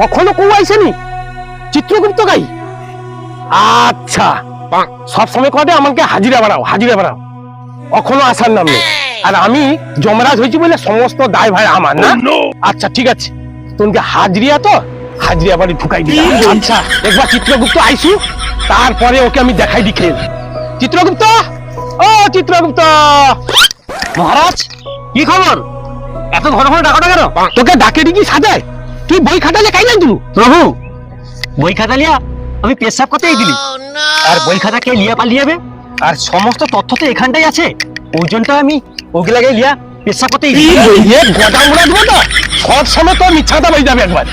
কখনো কেউ আইসেনি? চিত্রগুপ্ত গাই? আচ্ছা। সব সময় কটে আমাকে হাজিরা বাড়াও হাজিরা বাড়াও। কখনো আসার নাম নেই। আর আমি যমরাজ হয়েছি বলে সমস্ত দায় ভাই আমার না? আচ্ছা ঠিক আছে। তোমাকে হাজরিয়া তো? হাজরিয়া বাড়ি ঢুকাই দিই আচ্ছা একবার চিত্রগুপ্ত আইসু তারপরে ওকে আমি দেখাই দি খেল চিত্রগুপ্ত? ও চিত্রগুপ্ত! মহারাজ কি খবর? এত ঘন ঘন ডাকাটা কেন? তোকে ডাকে দিকি সাজায়। তুই বই খাটালে কাই নাই তুই প্রভু বই খাতা লিয়া আমি পেশাব করতে দিলি আর বই খাতা কে লিয়া পালিয়াবে আর সমস্ত তথ্য তো এখানটাই আছে। ওই জন্যটা আমি ওগুলাকে লিয়া পেশাব করতে গোটা মুড়া দিব তো সব সময় তো মিথ্যাটা বই যাবে একবার।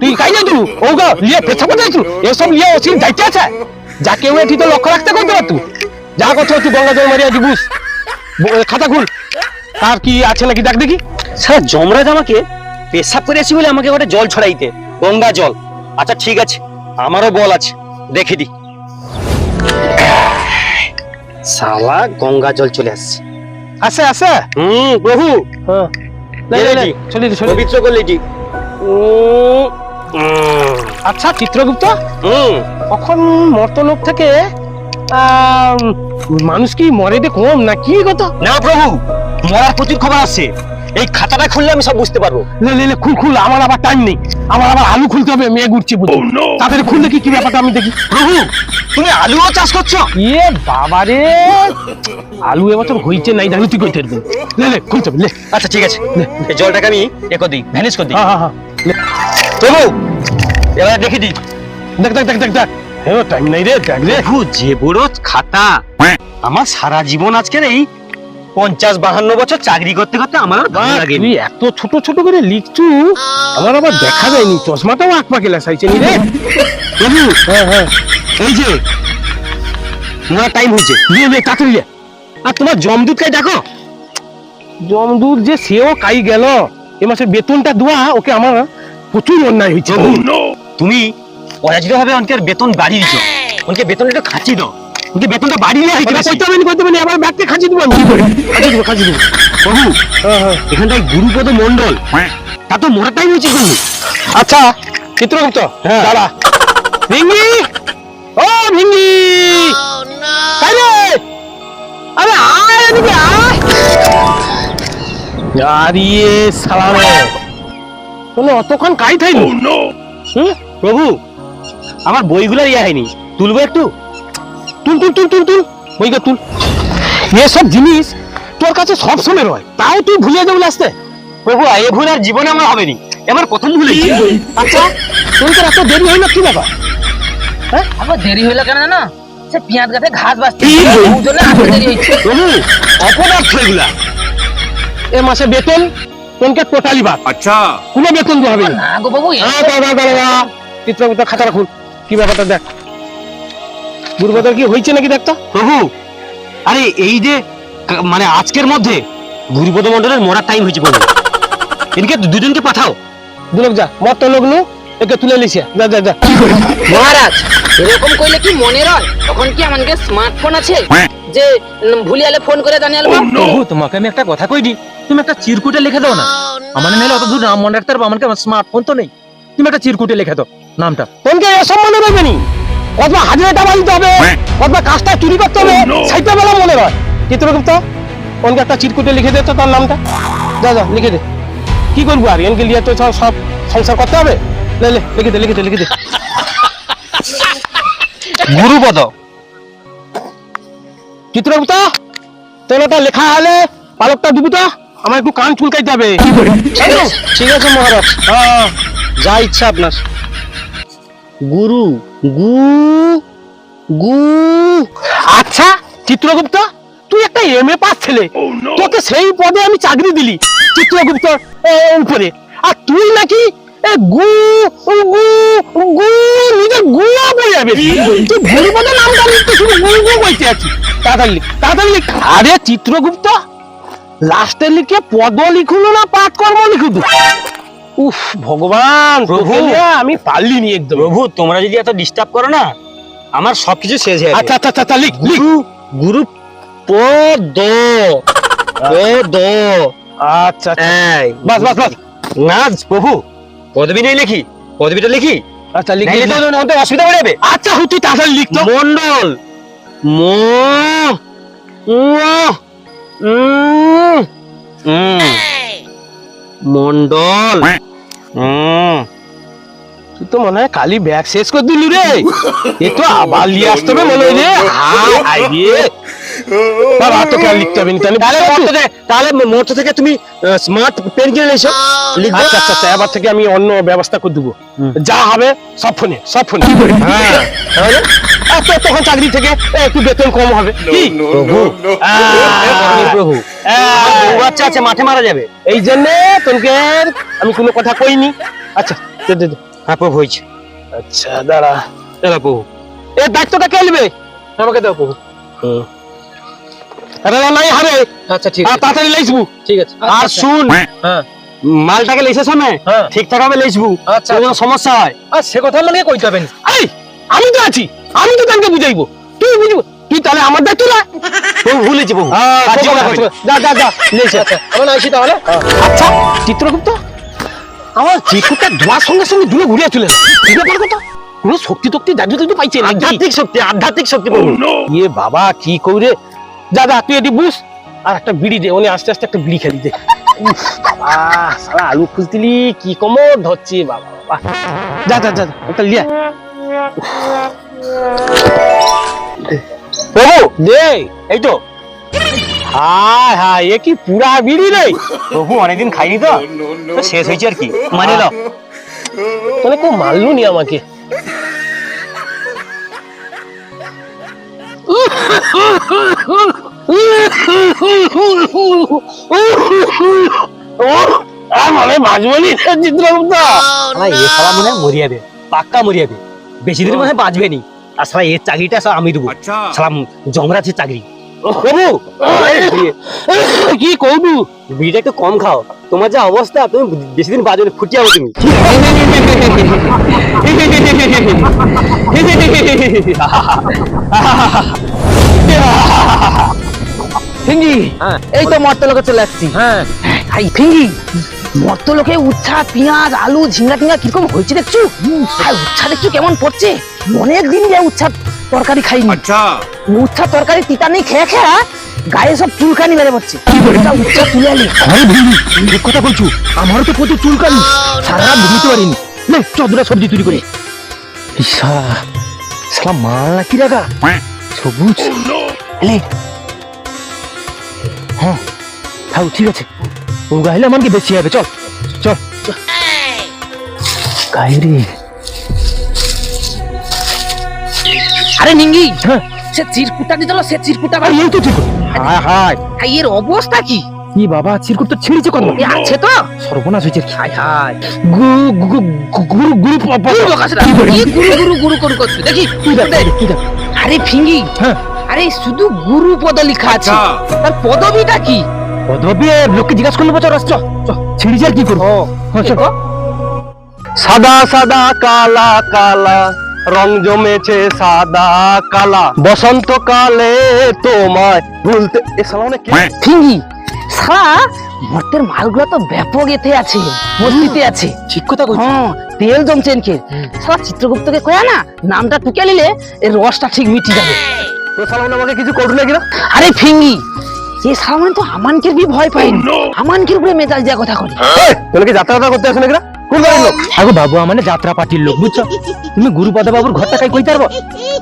তুই কাই নাই তুই ও গো লিয়ে পেছা করে যাইছু এসব লিয়া ওসিন যাইতে আছে। যা কেউ এটি তো লক্ষ্য রাখতে করতে পার তুই যা করছ তুই গঙ্গা জল মারিয়া দিবুস। খাতা খুল। তার কি আছে নাকি দেখ দেখি। স্যার যমরাজ আমাকে পেশাব করে আসি বলে আমাকে ওটা জল ছড়াইতে গঙ্গা জল। আচ্ছা ঠিক আছে আমারও বল আছে দেখে দি। সালা গঙ্গা জল চলে আসছে। আছে আছে হুম প্রভু। হ্যাঁ। চলে চলে। পবিত্র করলে কি? আচ্ছা চিত্রগুপ্ত? হুম। কখন মর্তলোক থেকে মানুষ কি মরে দে কম না কি কথা না প্রভু মরার প্রচুর খবর আছে। এই খাতাটা খুললে আমি সব বুঝতে পারব। লে খুল খুল আমার আবার টাইম নেই। আমার আবার আলু খুলতে হবে মেয়ে ঘুরছি বুঝি তাদের খুললে কি কি ব্যাপারটা আমি দেখি? প্রভু তুমি আলুও চাষ করছ? ইয়ে বাবা রে আলু এবছর হইছে নাই জানি তুই কইতে পারবি লে লে খুলতে হবে লে। আচ্ছা ঠিক আছে। এই জলটাকে আমি এ করে দিই ভ্যানিশ করে দিই। হ্যাঁ হ্যাঁ হ্যাঁ। প্রভু এবার দেখে দিই। দেখ দেখ দেখ দেখ দেখ। হ্যাঁ টাইম নাই রে দেখ রে যে বড় খাতা। আমার সারা জীবন আজকের এই পঞ্চাশ বাহান্ন বছর চাকরি করতে করতে আমার আর ভালো বাহ, তুই এত ছোট ছোট করে লিখছু আমার আবার দেখা যায়নি। চশমাটাও আঁক পাকে লেসাইছে নি রে। হ্যাঁ হ্যাঁ। এই যে তোমার টাইম হয়েছে। দিয়ে দে তাড়াতাড়ি। আর তোমার জমদূতকে ডাকো। জমদূর যে সেও কাই গেল এ মাসে বেতনটা দেওয়া ওকে আমার প্রচুর অন্যায় হয়েছে। তুমি অযাচিত ভাবে অনেকের বেতন বাড়িয়ে দিচ্ছ বেতন একটু খাঁচি দাও। বেতনটা বাড়িয়ে কইতে হবে কইতে হবে ব্যাগকে খাঁচি দিব আমি। কি করে খাঁচি দিব খাঁচি দিব। প্রভু হ্যাঁ হ্যাঁ। এখানটায় গুরুপদ মন্ডল তা তো হয়েছে কিন্তু আচ্ছা চিত্রগুপ্ত হ্যাঁ। দাঁড়া। ভিঙ্গি! ও ভিঙ্গি! তাই রে? আরে আয় এদিকে আয়। আরে সালামে। কোনো অতক্ষণ কাই থাইনি। হুম? প্রভু আমার বইগুলো ইয়ে হয়নি। তুলবো একটু? তুল তুল তুল তুল তুল। বইকে তুল। এসব জিনিস তোর কাছে সব সময় রয়। তাও তুই ভুলে যাবি আসতে প্রভু এ ভুল আর জীবনে আমার হবে নি আমার প্রথম ভুল আচ্ছা তোর তো এত দেরি হইল কি ব্যাপার? আবার দেরি হইল কেন জানো? সে পেঁয়াজ গাছে ঘাস বাঁচতে প্রভু অপদার্থ এগুলা। এ মাসে বেতন তোনকে টোটালি বাদ। আচ্ছা। কোনো বেতন দেওয়া হবে না। না গো বাবু হ্যাঁ দাঁড়া দাঁড়া দাঁড়া। চিত্রগুপ্ত খাতা রাখুন। কি ব্যাপারটা দেখ। গুরুবাদর কি হয়েছে নাকি দেখতো? প্রভু আরে এই যে মানে আজকের মধ্যে গুরুপদ মন্ডলের মরার টাইম হয়েছে প্রভু। এদিকে দুজনকে পাঠাও। দুলোক যা মত লোক নু একে তুলে লিছে যা যা যা। মহারাজ এরকম কইলে কি মনে রয়? তখন কি আমাদের স্মার্টফোন আছে? যে ভুলিয়ালে ফোন করে জানিয়ে আলবা প্রভু তোমাকে আমি একটা কথা কই দি তুমি একটা চিরকুটে লিখে দাও না। আমার নাহলে অত দূর নাম মনে রাখতে পারব আমার স্মার্টফোন তো নেই। তুমি একটা চিরকুটে লিখে দাও নামটা। তোনকে এসব মনে রইবে কতবা হাজিরাটা বাড়িতে হবে কতবা কাজটা চুরি করতে হবে সাইতে বেলা মনে রয় চিত্রগুপ্ত ওনকে একটা চিরকুটে লিখে দে তো তার নামটা। যা যা লিখে দে। কি করব আর? এনকে লিয়ে তো সব সংসার করতে হবে? লে লিখে দে লিখে দে লিখে দে। গুরুপদ। চিত্রগুপ্ত তোর ওটা লেখা হলে পালকটা দিবি তো? আমার একটু কান এই তো? ঠিক আছে মহারাজ। হ্যাঁ যা ইচ্ছা আপনার। গুরু গু গু। আচ্ছা চিত্রগুপ্ত তুই একটা এম এ পাস ছেলে। তোকে সেই পদে আমি চাকরি দিলি চিত্রগুপ্ত উপরে। আর তুই নাকি এ গু গু গু নিজের গুয়া যাবে। তুই ভুল পদে নামটা লিখতে শুধু গু গু বলতে আছিস। তাড়াতাড়ি লিখ তাড়াতাড়ি আরে চিত্রগুপ্ত লাস্টে লিখে পদ লিখুন না পাঠ কর্ম লিখুন উফ ভগবান প্রভু। আমি পারলিনি একদম। প্রভু তোমরা যদি এত ডিস্টার্ব করো না আমার সবকিছু শেষ হয়ে আচ্ছা আচ্ছা আচ্ছা লিখ লিখ। গুরু গুরু পদ পদ আচ্ছা আচ্ছা। এই বাস বাস বাস। না প্রভু পদবি নেই লিখি পদবিটা লিখি। আচ্ছা লিখে তো অসুবিধা হয়ে যাবে। আচ্ছা হুতু তাড়াতাড়ি লিখতো মন্ডল মো। মন্ডল। তুই তো মনে হয় ব্যাগ শেষ করে দিলি রে। এ তো আবার নিয়ে আসতে হবে মনে হয় রে। রে। বাবা তোকে আর লিখতে হবে না তাহলে তাহলে মোটর থেকে তাহলে মোটর থেকে তুমি স্মার্ট পেন কিনে এসো। লিখবে আচ্ছা আচ্ছা আচ্ছা এবার থেকে আমি অন্য ব্যবস্থা করে দেবো। যা হবে সব ফোনে সব ফোনে। হ্যাঁ। তাহলে? তখন চাকরি থেকে একটু বেতন কম হবে। প্রভু। আহ, প্রভু। বাচ্চা আছে মাঠে মারা যাবে। এই জন্যে তোকে আমি কোনো কথা কইনি। আচ্ছা দে, দে, দে। হ্যাঁ প্রভু হয়েছে আচ্ছা দাঁড়া। দাদা প্রভু। এ দায়িত্বটা কে নেবে? আমাকে দাও প্রভু। আরে নাই হারে আচ্ছা ঠিক আর আছে। তাড়াতাড়ি লাইসবু ঠিক আছে। আর শুন হ্যাঁ। মালটাকে সময় হ্যাঁ। ঠিকঠাক ভাবে আচ্ছা সমস্যা হয়? আর সে কথা মানে কইতে হবে আমি তো আছি। আমি তো তাকে বুঝাইবো। তুই বুঝব? তুই তাহলে আমার দায়িত্ব না। ভুলেছি যা যা যা তাহলে। আচ্ছা চিত্রগুপ্ত আমার চিকুটা ধোয়ার সঙ্গে সঙ্গে দূরে ঘুরে চলে এলো। ব্যাপার কথা কোনো শক্তি টক্তি জাদু টাদু পাইছে আধ্যাত্মিক শক্তি আধ্যাত্মিক শক্তি প্রভু ইয়ে বাবা কি যা যা তুই এটি বুঝ আর একটা বিড়ি দে উনি আস্তে আস্তে একটা বিড়ি খেলি দে। সারা আলু খুলতিলি কি কমর ধরছে বাবা বাবা। যা যা যা যা, লিয়া উফ। প্রভু! দে। এই তো। হায় হায় এ কি পুরা বিড়ি রে? প্রভু অনেকদিন খাইনি তো। তো শেষ হয়েছে আর কি। মানে নাও মানে কেউ মারলো নি আমাকে? মানে বাজবনি চিত্রগুপ্ত। এ শালা মনে হয় মরিয়া দে পাক্কা মরিয়া দে। বেশি দিন মনে হয় বাঁচবে নি। আর এর চাকরিটা আমি দেবো। শালা জংরাজের চাকরি। প্রভু! কি বিড়িটা একটু কম খাও। তোমার যা অবস্থা তুমি বেশি দিন বাজবে না, ফুটিয়ে যাব তুমি হ্যাঁ। এই তো মর্তলোকে চলে আসছি। হ্যাঁ। এই ফিঙ্গি মর্তলোকে উচ্ছা পেঁয়াজ আলু ঝিঙ্গা টিঙ্গা কীরকম হয়েছে দেখছ? আর উচ্ছা দেখছ কেমন পড়ছে? অনেক দিন যায় উচ্ছা তরকারি খাইনি। উচ্ছা তরকারি তিতা নেই খেয়ে খেয়ে গায়ে সব চুলকানি মেরে পড়ছে। এটা উচ্ছা তুলে আলি আরে ঠিক কথা বলছো আমারও তো প্রচুর চুলকানি। সারা রাত ঘুমিতে পারিনি। নে চদরা সবজি তৈরি করে। এই সারা সালা মাল না কি রাখা সবুজ। লে হ্যাঁ তাও ঠিক আছে। ও গাইলে আমাকে বেশি হবে চল চল কাইরে আরে নিঙ্গি হ্যাঁ সে চিরকুটা দিতল সে চিরকুটা আর এই তো ঠিক হায় হায় এর অবস্থা কি কি বাবা চিরকুট তো ছিঁড়েছে কত এ আছে তো সর্বনাশ হয়েছে হায় হায় গুরু গুরু গুরু গুরু কি? কি গুরু গুরু গুরু গুরু করছে দেখি কি দেখ, কি দেখ, কি দেখ? আরে ফিঙ্গি হ্যাঁ আরে শুধু গুরু পদ লেখা আছে তার পদবিটা কি পদবী লোককে জিজ্ঞাসা করলে বছর আসছ ছিঁড়েছে আর কি করব? হ্যাঁ, চল। সাদা সাদা কালা কালা রং জমেছে সাদা কালা। বসন্ত তোমায় ভুলতে এ সালা কি? ফিঙ্গি মর্তের মালগুলো তো ব্যাপক এতে আছে মস্তিতে আছে। ঠিক কথা কইছো। হ্যাঁ তেল জমছে এনকে। সারা চিত্রগুপ্তকে কয়া না নামটা টুকে নিলে এর রসটা ঠিক মিটি যাবে। তো সালা আমাকে কিছু করবে নাকি না? আরে ফিঙ্গি এ সারা মানে তো আমানকের বি ভয় পাইনি আমানকের উপরে মেজাজ দেওয়া কথা করি তোকে কি যাত্রা করতে আসে নাকি কোন বাড়ির লোক? আগো বাবু মানে যাত্রা পার্টির লোক বুঝছ? তুমি গুরুপদ বাবুর ঘরটা কাই কইতে পারব?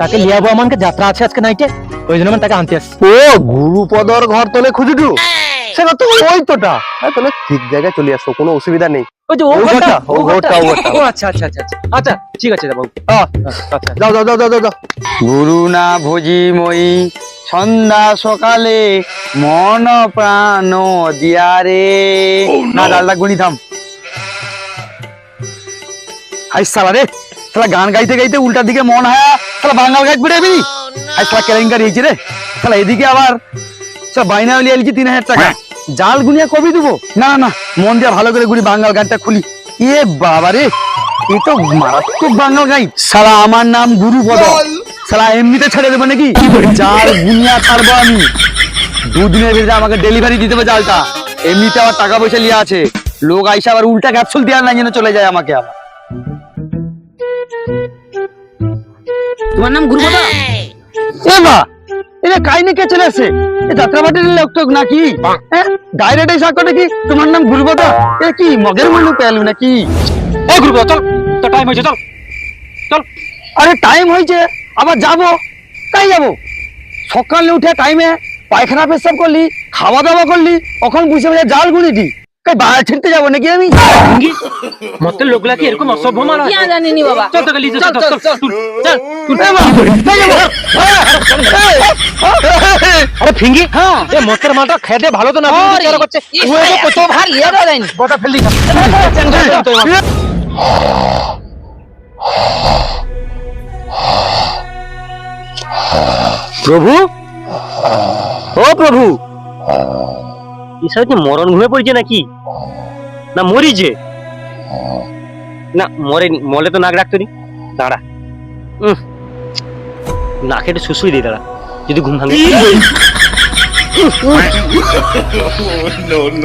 তাকে লিয়াবো আমাকে যাত্রা আছে আজকে নাইটে ওই জন্য তাকে আনতে আসছি। ও গুরুপদর ঘর তোলে খুঁজুটু? সেটা তো ওই তোটা। হ্যাঁ তাহলে ঠিক জায়গায় চলে আসো কোনো অসুবিধা নেই। ওই যে ও ঘরটা? ও ঘরটা। ও ঘরটা। ও আচ্ছা আচ্ছা আচ্ছা আচ্ছা। আচ্ছা ঠিক আছে বাবু। আচ্ছা যাও যাও যাও যাও, যাও। গুরু না ভোজি মই সন্ধ্যা সকালে মন প্রাণ দিয়ারে না ডালটা গুনি থাম। হাই সালা রে সালা গান গাইতে গাইতে উল্টার দিকে মন হায়া সালা বাঙাল গাইতে হাই সালা কেলেঙ্কারি হয়েছে রে। সালা এদিকে আবার সালা বাইনা লিয়ে আলছি তিন হাজার টাকা। জাল গুনিয়া কবি দেবো? না না মন দিয়ে ভালো করে গুনি বাঙাল গানটা খুলি। এ বাবা রে এ তো মারাত্মক বাঙাল গাই। সালা আমার নাম গুরুপদ। সালা এমনিতে ছেড়ে দেবো নাকি? জাল গুনিয়া ছাড়বো আমি। দুদিনের ভিতরে আমাকে ডেলিভারি দিতে হবে জালটা। এমনিতে আবার টাকা পয়সা লিয়ে আছে। লোক আইসা আবার উল্টা ক্যাপসুল দেওয়ার না যেন চলে যায় আমাকে আবার। তোমার নাম গুরুপদ এ মা এটা কাহিনী কে চলে এ যাত্রাবাটির লোক টোক নাকি? হ্যাঁ ডাইরেক্ট এসে করে কি তোমার নাম গুরুপদ এ কি মগের মানু পেলু নাকি? গ্রুপ চল তো টাইম হয়েছে চল চল। আরে টাইম হয়েছে। আবার যাব তাই যাব সকালে উঠে টাইমে পায়খানা পেশাব করলি খাওয়া দাওয়া করলি তখন বুঝে বুঝে জাল তাই বাইরে ছিটতে যাব নাকি আমি মতের লোকগুলা কি এরকম অসভ্য মারা কি জানিনি বাবা চল তো গেলি চল চল চল। আরে ফিঙ্গি হ্যাঁ এ মতের ভালো তো না বিচার করছে কত ভার প্রভু? ও প্রভু! এসব কি মরণ ঘুমে পড়ছে নাকি? না মরিছে? না মরেনি মলে তো নাক রাখতো নি দাঁড়া। নাকে একটু শুশুই দিই দাঁড়া। যদি ঘুম ভাঙে।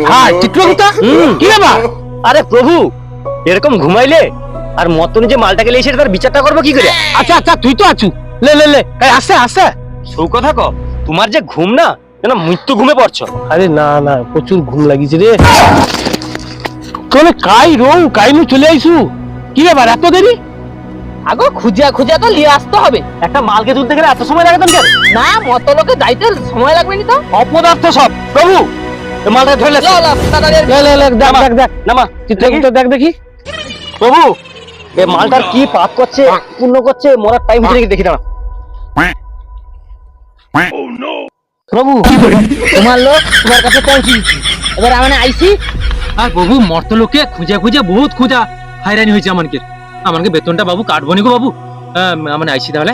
হ্যাঁ চিত্রগুপ্ত কি ব্যাপার? আরে প্রভু এরকম ঘুমাইলে আর মতন যে মালটাকে লেগেছে তার বিচারটা করব কি করে? আচ্ছা আচ্ছা তুই তো আছু। লে লে লে আসে আসে। সৌ কথা ক তোমার যে ঘুম না যেন মৃত্যু ঘুমে পড়ছো। আরে না না প্রচুর ঘুম লাগিছে রে। তোলে কাই রো কাই নু চলে আইসু? কি ব্যাপার এত দেরি? আগো খুঁজিয়া খুঁজিয়া তো লিয়ে আসতে হবে। একটা মালকে তুলতে গেলে এত সময় লাগে কেন? না মত লোকে যাইতে সময় লাগবে নি তো। অপদার্থ সব। প্রভু মালটা ধরে লো, লো, লে দেখ নামা। দেখ দেখ। নামা। চিত্রগুপ্ত দেখ দেখি। প্রভু এ মালটার কি পাপ করছে পূর্ণ করছে মরার টাইম হচ্ছে নাকি দেখি দাঁড়া। প্রভু তোমার লোক তোমার কাছে এবার আমি আইসি আর প্রভু মর্ত লোকে খুঁজে খুঁজে বহুত খুঁজা। হাইরানি হয়েছে আমাকে আমাকে বেতনটা বাবু কাটবো নি গো বাবু। আমার আইসি তাহলে।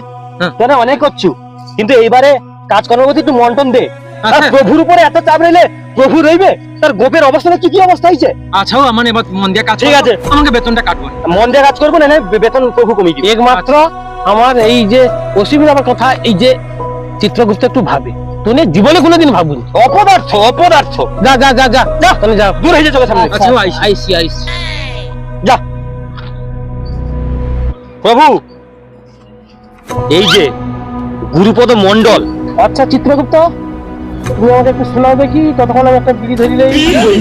তোরা অনেক করছু। কিন্তু এইবারে কাজ করার প্রতি একটু মন্টন দে। আর আচ্ছা। প্রভুর উপরে এত চাপ রইলে প্রভু রইবে? তার গোপের অবস্থাটা কি কি অবস্থা হয়েছে? আমার এবার মন দিয়ে কাজ ঠিক আছে। আমাকে বেতনটা কাটবো। মন দিয়ে কাজ করব না বেতন প্রভু কমিয়ে দিবে একমাত্র আমার এই যে কথা এই যে চিত্রগুপ্ত একটু ভাবে। তুই জীবনে কোনোদিন ভাবুনি। অপদার্থ অপদার্থ। যা যা যা যা। যা তাহলে যা। দূর হয়ে যা চোখের সামনে। আচ্ছা আইসি আইসি যা। প্রভু এই যে গুরুপদ মন্ডল আচ্ছা চিত্রগুপ্ত। তুমি আমাকে একটু শোনাও দেখি ততক্ষণ আমি একটা বিড়ি ধরি নেই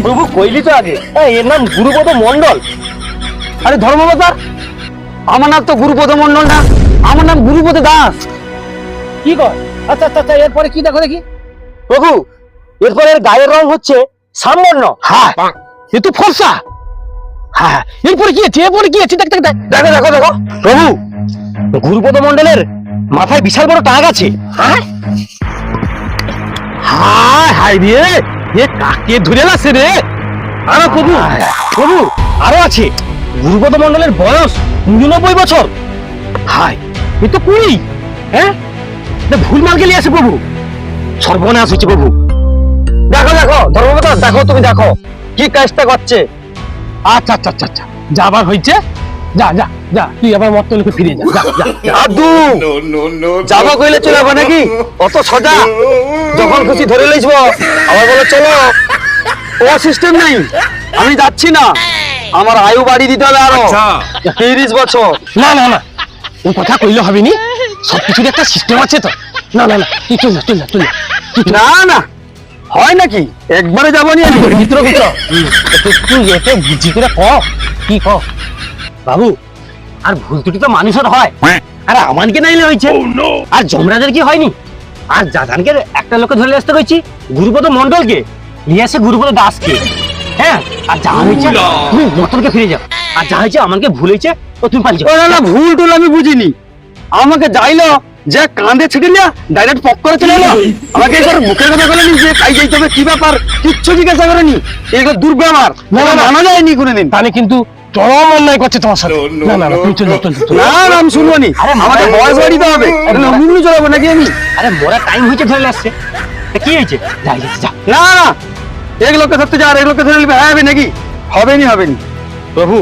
প্রভু কইলি তো আগে। হ্যাঁ, এর নাম গুরুপদ মন্ডল আরে ধর্মবতার আমার নাম তো গুরুপদ মন্ডল না। আমার নাম গুরুপদ দাস। কি কর আচ্ছা আচ্ছা আচ্ছা এরপরে কি দেখো দেখি? প্রভু এরপর এর গায়ের রং হচ্ছে সামবর্ণ হ্যাঁ। এ তো ফর্সা। হ্যাঁ এরপরে কি আছে? এরপরে কি আছে? দেখ দেখ দেখ দেখো দেখো দেখো প্রভু গুরুপদ মন্ডলের মাথায় বিশাল বড় টাক আছে। হ্যাঁ? হায় হায় রে এ কাকে ধরে লাসে রে? আরও প্রভু প্রভু আরও আছে। গুরুপদ মন্ডলের বয়স নিরানব্বই বছর। হায় এ তো কুড়ি হ্যাঁ? ভুল মাল গেলে আছে প্রভু। সর্বনাশ হচ্ছে প্রভু। দেখো দেখো ধর্মপতা দেখো তুমি দেখো কি কাজটা করছে। আচ্ছা আচ্ছা আচ্ছা আচ্ছা যাবার হয়েছে যা যা যা তুই আবার মত লোকে ফিরে যা যা যা। আদু. যাব কইলে চলে যাব নাকি? অত সোজা। যখন খুশি ধরে লইছবো আবার বলে চলো। ও সিস্টেম নেই। আমি যাচ্ছি না। আমার আয়ু বাড়ি দিতে হবে আরও। তিরিশ বছর। না না না। ওই কথা কইলে হবে নি? সব কিছুর একটা সিস্টেম আছে তো। না না না তুই চল যা চল। না না। হয় নাকি? একবারে যাব নি আমি। মিত্র মিত্র তুই এতে বুঝি করে ক। কি ক? বাবু আর ভুল ত্রুটি তো মানুষের হয়। আর আমানকে নাইলে হয়েছে। আর জমরাজের কি হয়নি? আর জাদানকে একটা লোকে ধরে আসতে কইছি গুরুপদ মন্ডলকে নিয়ে আসে গুরুপদ দাসকে। হ্যাঁ আর যা হয়েছে তুমি মতনকে ফিরে যাও। আর যা হয়েছে আমাকে ভুল হয়েছে ও তুমি পালিয়ে যাও। না না ভুল টুল আমি বুঝিনি। আমাকে যাইলো যে কাঁধে ছিটে না ডাইরেক্ট পক করে চলে এলো। আমাকে এবার মুখের কথা বলেনি যে তাই যাইতে হবে কি ব্যাপার? কিচ্ছু জিজ্ঞাসা করেনি। এগুলো দুর্ব্যবহার। না না। মানা যায়নি কোনোদিন। তাহলে কিন্তু চরম অন্যায় করছে তোমার সাথে। না না না no, তুই চল চল যা, চল। যা। না না আমি শুনব নি। আরে আমাকে বয়স বাড়িতে হবে। মুন্ডু চলাবো নাকি আমি? আরে মোরা টাইম হয়েছে ধরে আসছে। কি হয়েছে? যাই, যা না না এগুলোকে ধরতে যা আর এগুলোকে ধরে নিবে হবে নাকি? হবে নি হবে নি প্রভু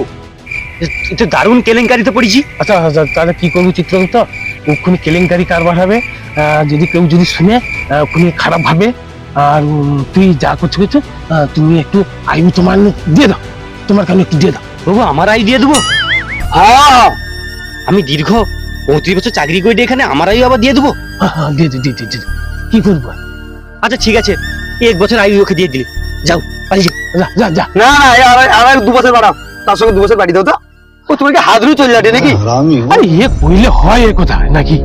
তো দারুণ কেলেঙ্কারিতে পড়েছি। আচ্ছা আচ্ছা তাহলে কি করব চিত্রগুপ্ত? ওখানে কেলেঙ্কারি কারবার হবে। আহ, যদি কেউ যদি শুনে ওখানে খারাপ ভাবে আর তুই যা করছ তুমি একটু আয়ু তোমার দিয়ে দাও। তোমার কারণে একটু দিয়ে দাও। প্রভু আমার আই দিয়ে দেবো? হ্যাঁ। আমি দীর্ঘ পঁয়ত্রিশ বছর চাকরি করে এখানে আমার আয়ু আবার দিয়ে দেবো? হ্যাঁ, হ্যাঁ, দিয়ে দে দিয়ে দে। কি করব আচ্ছা ঠিক আছে। এক বছর আয়ু ওকে দিয়ে দিলি। যাও যা যা না আর দু বছর বাড়াও। তার সঙ্গে দু বছর বাড়ি দাও তো। ও তোমার কি হাত চলে যাবে নাকি? আরে এ কইলে হয় এ কথা নাকি?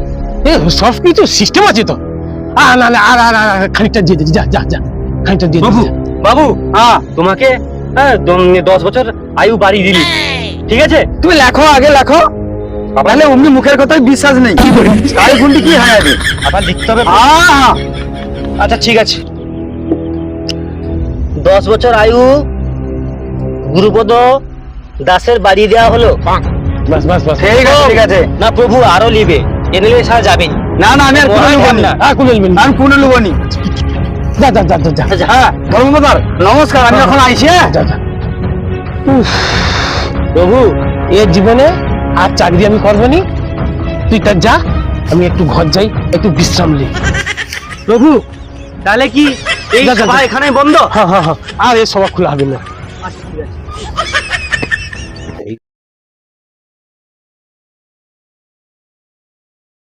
এ সব কিছু সিস্টেম আছে তো। আ না না আর আর আর আর, খানিকটা দিয়ে যা যা যা। খানিকটা দিয়ে বাবু। বাবু হ্যাঁ তোমাকে হ্যাঁ দশ বছর আয়ু বাড়ি দিলি। ঠিক আছে? তুমি লেখো আগে লেখো। তাহলে অমনি মুখের কথায় বিশ্বাস নেই। তাই গুন্ডি কি হয় আবার লিখতে হবে। হ্যাঁ হ্যাঁ আচ্ছা ঠিক আছে। দশ বছর আয়ু গুরুপদ দাসের বাড়ি দেওয়া হলো। বাস বাস বাস ঠিক আছে ঠিক আছে। না প্রভু আরও নিবে এ নিলে সারা যাবেন। না না আমি আর কোনো ভাব নি। না। আর কোনো নেবেন হ্যাঁ। আমি কোনো নেব নি যা যা যা যা। যা। হ্যাঁ ধর্মদার নমস্কার আমি এখন আইছি হ্যাঁ? যা যা। প্রভু এ জীবনে আর চাকরি আমি করব নি। তুই তার যা আমি একটু ঘর যাই একটু বিশ্রাম নি। প্রভু তাহলে কি এই সভা এখানে বন্ধ? হ্যাঁ হ্যাঁ হ্যাঁ। আর এ সভা খোলা হবে না। আচ্ছা ঠিক আছে।